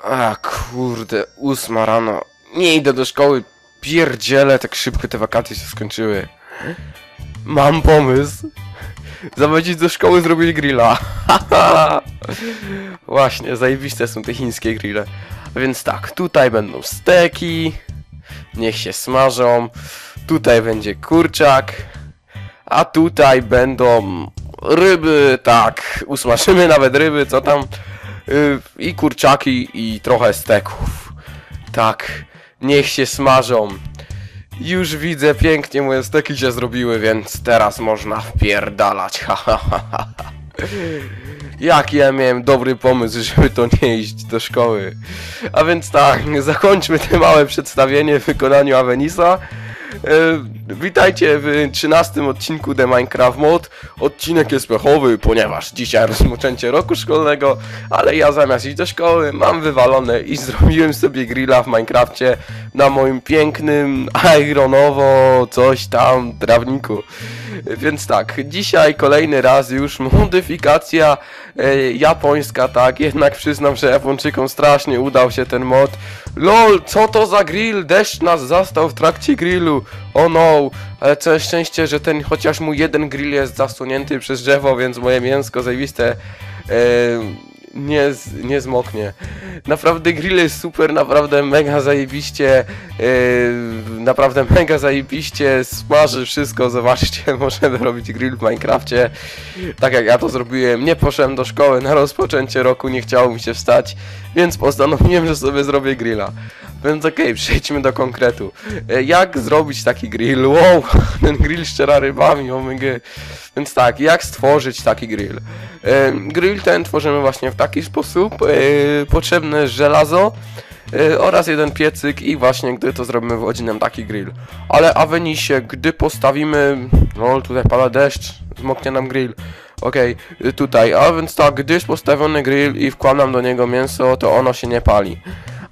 A kurde, ósma rano. Nie idę do szkoły. Pierdziele, tak szybko te wakacje się skończyły. Mam pomysł. Zawrócić do szkoły, zrobić grilla. Właśnie, zajebiste są te chińskie grille. Więc tak, tutaj będą steki. Niech się smażą. Tutaj będzie kurczak. A tutaj będą ryby, tak. Usmażymy nawet ryby, co tam. Yy, I kurczaki, i trochę steków. Tak, niech się smażą. Już widzę, pięknie moje steki się zrobiły, więc teraz można wpierdalać. Ha. Jaki ja miałem dobry pomysł, żeby to nie iść do szkoły. A więc tak, zakończmy te małe przedstawienie w wykonaniu Avenisa. Witajcie w 13 odcinku The Minecraft Mod. Odcinek jest pechowy, ponieważ dzisiaj rozpoczęcie roku szkolnego, ale ja zamiast iść do szkoły mam wywalone i zrobiłem sobie grilla w Minecrafcie na moim pięknym ironowo coś tam trawniku. Więc tak, dzisiaj kolejny raz już modyfikacja e, japońska, tak, jednak przyznam, że Japończykom strasznie udał się ten mod. LOL, co to za grill? Deszcz nas zastał w trakcie grillu. O no, ale całe szczęście, że ten chociaż mój jeden grill jest zasunięty przez drzewo, więc moje mięsko zajebiste e, nie, nie zmoknie. Naprawdę grill jest super, naprawdę mega zajebiście, yy, naprawdę mega zajebiście smaży wszystko, zobaczcie, możemy robić grill w Minecrafcie, tak jak ja to zrobiłem, nie poszedłem do szkoły na rozpoczęcie roku, nie chciało mi się wstać, więc postanowiłem, że sobie zrobię grilla. Więc okej, przejdźmy do konkretu. E, Jak zrobić taki grill? Wow, ten grill szczera rybami, omg. Więc tak, jak stworzyć taki grill? E, Grill ten tworzymy właśnie w taki sposób. E, Potrzebne żelazo oraz jeden piecyk i właśnie gdy to zrobimy wychodzi taki grill. Ale Avenisie, gdy postawimy... No tutaj pada deszcz, zmoknie nam grill. Okej, y, tutaj, a więc tak, gdy jest postawiony grill i wkładam do niego mięso, to ono się nie pali.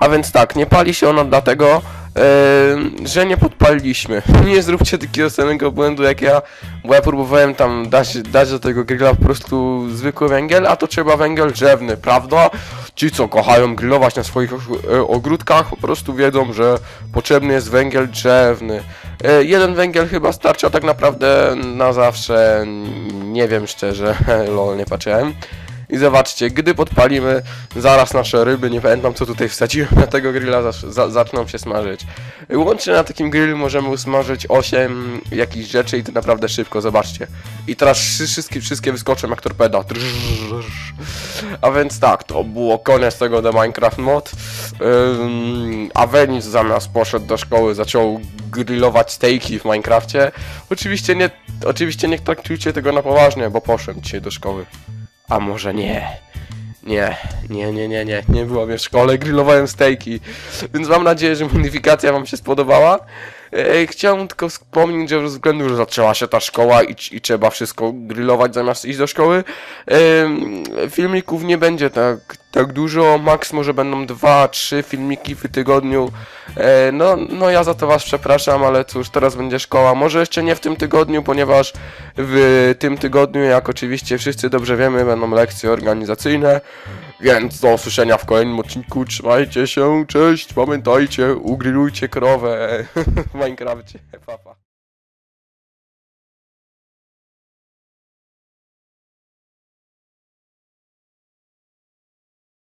A więc tak, nie pali się ono dlatego, e, że nie podpaliliśmy. Nie zróbcie takiego samego błędu jak ja, bo ja próbowałem tam dać, dać do tego grilla po prostu zwykły węgiel, a to trzeba węgiel drzewny, prawda? Ci co kochają grillować na swoich e, ogródkach po prostu wiedzą, że potrzebny jest węgiel drzewny. E, jeden węgiel chyba starcza tak naprawdę na zawsze, nie wiem szczerze, lol nie patrzyłem. I zobaczcie, gdy podpalimy, zaraz nasze ryby, nie pamiętam co tutaj wsadziłem na tego grilla, za zaczną się smażyć. Łącznie na takim grillu możemy usmażyć 8 jakichś rzeczy i to naprawdę szybko, zobaczcie. I teraz wszy- wszystkie, wszystkie wyskoczą jak torpeda. A więc tak, to było koniec tego The Minecraft Mod. Ym, a Venice zamiast poszedł do szkoły, zaczął grillować steaki w Minecrafcie. Oczywiście nie, oczywiście nie traktujcie tego na poważnie, bo poszedłem dzisiaj do szkoły. A może nie. Nie, nie, nie, nie, nie, nie byłem w szkole, grillowałem steaki, więc mam nadzieję, że modyfikacja wam się spodobała. E, chciałem tylko wspomnieć, że ze względu, że zaczęła się ta szkoła i, i trzeba wszystko grillować zamiast iść do szkoły, filmików nie będzie tak, tak dużo, maks może będą dwa, trzy filmiki w tygodniu. E, no, no ja za to was przepraszam, ale cóż, teraz będzie szkoła. Może jeszcze nie w tym tygodniu, ponieważ w tym tygodniu, jak oczywiście wszyscy dobrze wiemy, będą lekcje organizacyjne. Więc do usłyszenia w kolejnym odcinku. Trzymajcie się, cześć, pamiętajcie, ugrillujcie krowę w Minecrafcie. Papa.